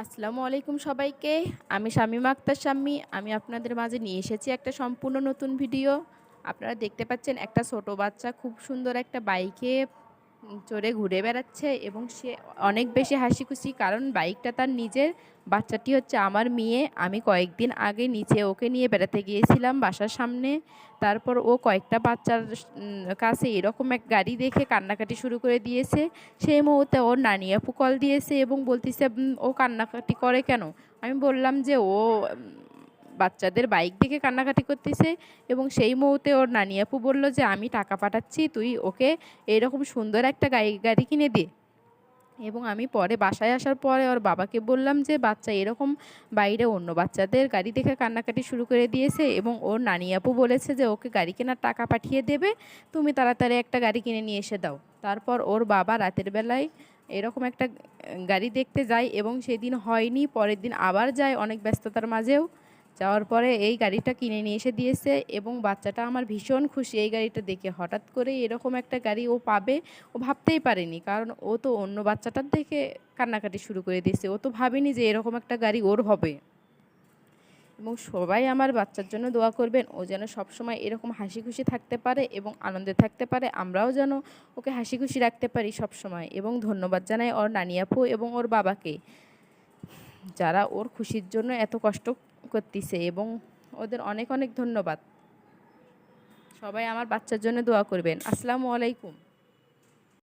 আসসালামু আলাইকুম সবাইকে। আমি শামীমা আক্তার শাম্মী। আমি আপনাদের মাঝে নিয়ে এসেছি একটা সম্পূর্ণ নতুন ভিডিও। আপনারা দেখতে পাচ্ছেন একটা ছোট বাচ্চা, খুব সুন্দর একটা বাইকে চড়ে ঘুরে বেড়াচ্ছে এবং সে অনেক বেশি হাসি খুশি কারণ বাইকটা তার নিজের। বাচ্চাটি হচ্ছে আমার মেয়ে। আমি কয়েকদিন আগে নিচে ওকে নিয়ে বেড়াতে গিয়েছিলাম বাসার সামনে। তারপর ও কয়েকটা বাচ্চার কাছে এরকম এক গাড়ি দেখে কান্নাকাটি শুরু করে দিয়েছে। সেই মুহূর্তে ওর নানি আপু কল দিয়েছে এবং বলতেছে ও কান্নাকাটি করে কেন? আমি বললাম যে, ও বাচ্চাদের বাইক দেখে কান্নাকাটি করতেছে এবং সেই মুহূর্তে ওর নানি আপু বলল যে, আমি টাকা পাঠাচ্ছি, তুই ওকে এরকম সুন্দর একটা গাড়ি গাড়ি কিনে দে। এবং আমি পরে বাসায় আসার পরে ওর বাবাকে বললাম যে, বাচ্চা এরকম বাইরে অন্য বাচ্চাদের গাড়ি দেখে কান্নাকাটি শুরু করে দিয়েছে এবং ওর নানি আপু বলেছে যে, ওকে গাড়ি কেনার টাকা পাঠিয়ে দেবে, তুমি তাড়াতাড়ি একটা গাড়ি কিনে নিয়ে এসে দাও। তারপর ওর বাবা রাতের বেলায় এরকম একটা গাড়ি দেখতে যায় এবং সেদিন হয়নি, পরের দিন আবার যায় অনেক ব্যস্ততার মাঝেও। যাওয়ার পরে এই গাড়িটা কিনে নিয়ে এসে দিয়েছে এবং বাচ্চাটা আমার ভীষণ খুশি এই গাড়িটা দেখে। হঠাৎ করে এরকম একটা গাড়ি ও পাবে, ও ভাবতেই পারেনি। কারণ ও তো অন্য বাচ্চাটার দেখে কান্নাকাটি শুরু করে দিয়েছে। ও তো ভাবেনি যে এরকম একটা গাড়ি ওর হবে। এবং সবাই আমার বাচ্চার জন্য দোয়া করবেন, ও যেন সবসময় এরকম হাসি খুশি থাকতে পারে এবং আনন্দে থাকতে পারে। আমরাও যেন ওকে হাসি খুশি রাখতে পারি সবসময়। এবং ধন্যবাদ জানাই ওর নানি আপু এবং ওর বাবাকে, যারা ওর খুশির জন্য এত কষ্ট করতেছে এবং ওদের অনেক অনেক ধন্যবাদ। সবাই আমার বাচ্চার জন্য দোয়া করবেন। আসসালামু আলাইকুম।